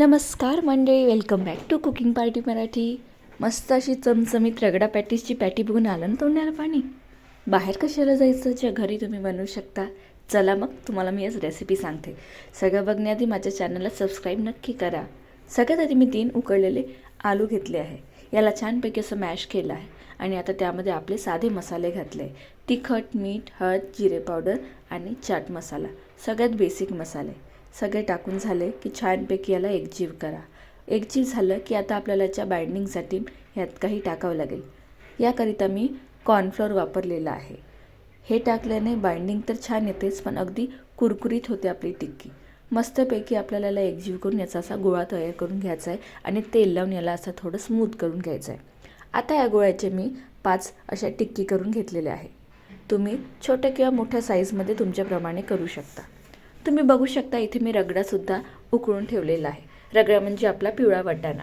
नमस्कार मंडळी welcome back to cooking party Marathi. मस्त अशी चमचमीत रगडा पॅटीसची पॅटी बघून आलं ना तोंडाला पाणी? बाहेर कशाला जायचं? ज्या घरी तुम्ही बनवू शकता. चला मग तुम्हाला मी आज रेसिपी सांगते. सगळं बघण्याआधी माझ्या चॅनलला सबस्क्राईब नक्की करा. सगळ्यात आधी मी तीन उकळलेले आलू घेतले आहे. याला छानपैकी असं मॅश केलं आहे. आणि आता त्यामध्ये आपले साधे मसाले घातले तिखट मीठ हळद जिरे पावडर आणि चाट मसाला. सगळ्यात बेसिक मसाले. सगळे टाकून झाले की छानपैकी याला एकजीव करा. एकजीव झालं की आता आपल्याला याच्या बाइंडिंगसाठी ह्यात काही टाकावं लागेल. याकरिता मी कॉर्नफ्लोअर वापरलेला आहे. हे टाकल्याने बाइंडिंग तर छान येतेच पण अगदी कुरकुरीत होते आपली टिक्की. मस्तपैकी आपल्याला याला एकजीव करून याचा असा गोळा तयार करून घ्यायचा आहे आणि तेल लावून याला असं थोडं स्मूथ करून घ्यायचं आहे आता या गोळ्याचे मी पाच अशा टिक्की करून घेतलेल्या आहे. तुम्ही छोट्या किंवा मोठ्या साईजमध्ये तुमच्याप्रमाणे करू शकता. तुम्ही बघू शकता इथे मी रगडासुद्धा उकळून ठेवलेला आहे. रगडा म्हणजे आपला पिवळा वाटाणा.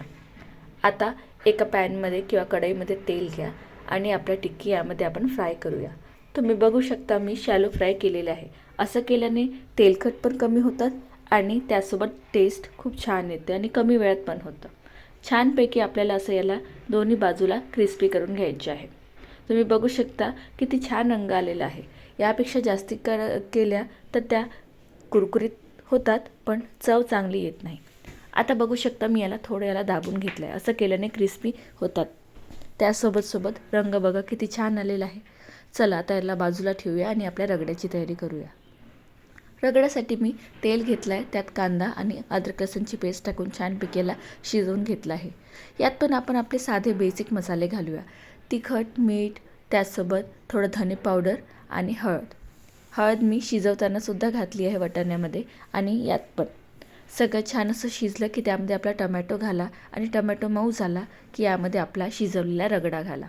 आता एका पॅनमध्ये किंवा कढईमध्ये तेल घ्या आणि आपल्या टिक्की यामध्ये आपण फ्राय करूया. तुम्ही बघू शकता मी शॅलो फ्राय केलेले आहे. असं केल्याने तेलकट पण कमी होतात आणि त्यासोबत टेस्ट खूप छान येते आणि कमी वेळात पण होतं. छानपैकी आपल्याला असं याला दोन्ही बाजूला क्रिस्पी करून घ्यायचे आहे. तुम्ही बघू शकता किती छान रंग आलेला आहे. यापेक्षा जास्ती कर केल्या तर त्या कुरकुरीत होतात पण चव चांगली येत नाही. आता बघू शकता मी याला थोडं याला दाबून घेतलं आहे असं केल्याने क्रिस्पी होतात. त्यासोबत सोबत रंग बघा किती छान आलेला आहे. चला आता याला बाजूला ठेवूया आणि आपल्या रगड्याची तयारी करूया. रगड्यासाठी मी तेल घेतलं आहे त्यात कांदा आणि अद्रक लसणची पेस्ट टाकून छानपैकी याला शिजवून घेतलं आहे. यात पण आपण आपले साधे बेसिक मसाले घालूया. तिखट मीठ त्याचसोबत थोडं धने पावडर आणि हळद. हळद मी शिजवताना सुद्धा घातली आहे वाटाण्यामध्ये आणि यात पण. सगळं छान असं शिजलं की त्यामध्ये आपला टमॅटो घाला आणि टमॅटो मऊ झाला की यामध्ये आपला शिजवलेला रगडा घाला.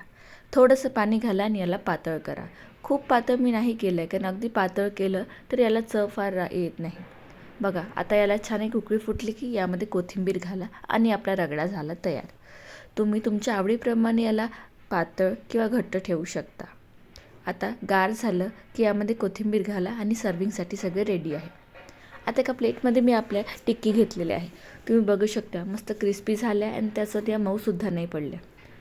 थोडंसं पाणी घाला आणि याला पातळ करा. खूप पातळ मी नाही केलं आहे कारण अगदी पातळ केलं तर याला चव फार रा येत नाही. बघा आता याला छान एक उकळी फुटली की यामध्ये कोथिंबीर घाला आणि आपला रगडा झाला तयार. तुम्ही तुमच्या आवडीप्रमाणे याला पातळ किंवा घट्ट ठेवू शकता. आता गार झालं की यामध्ये कोथिंबीर घाला आणि सर्विंगसाठी सगळे रेडी आहे. आता एका प्लेटमध्ये मी आपल्या टिक्की घेतलेल्या आहे. तुम्ही बघू शकता मस्त क्रिस्पी झाल्या आणि त्याचं त्या मऊसुद्धा नाही पडल्या.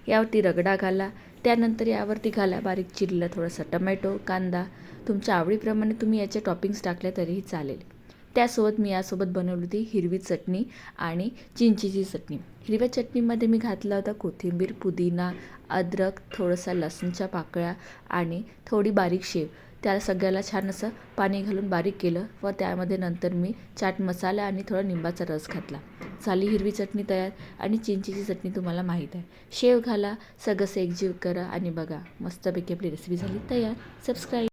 यावरती रगडा घाला त्यानंतर यावरती घाला बारीक चिरलं थोडंसं टमॅटो कांदा. तुमच्या आवडीप्रमाणे तुम्ही याचे टॉपिंग्स टाकले तरीही चालेल. त्यासोबत मी यासोबत बनवली होती हिरवी चटणी आणि चिंचीची चटणी. हिरव्या चटणीमध्ये मी घातला होता कोथिंबीर पुदिना अद्रक थोडंसं लसूणच्या पाकळ्या आणि थोडी बारीक शेव. त्या सगळ्याला छान असं पाणी घालून बारीक केलं व त्यामध्ये नंतर मी चाट मसाला आणि थोडा निंबाचा रस घातला. झाली हिरवी चटणी तयार आणि चिंचीची चटणी तुम्हाला माहीत आहे. शेव घाला सगळंसं एकजीव करा आणि बघा मस्तपैकी आपली रेसिपी झाली तयार. सबस्क्राईब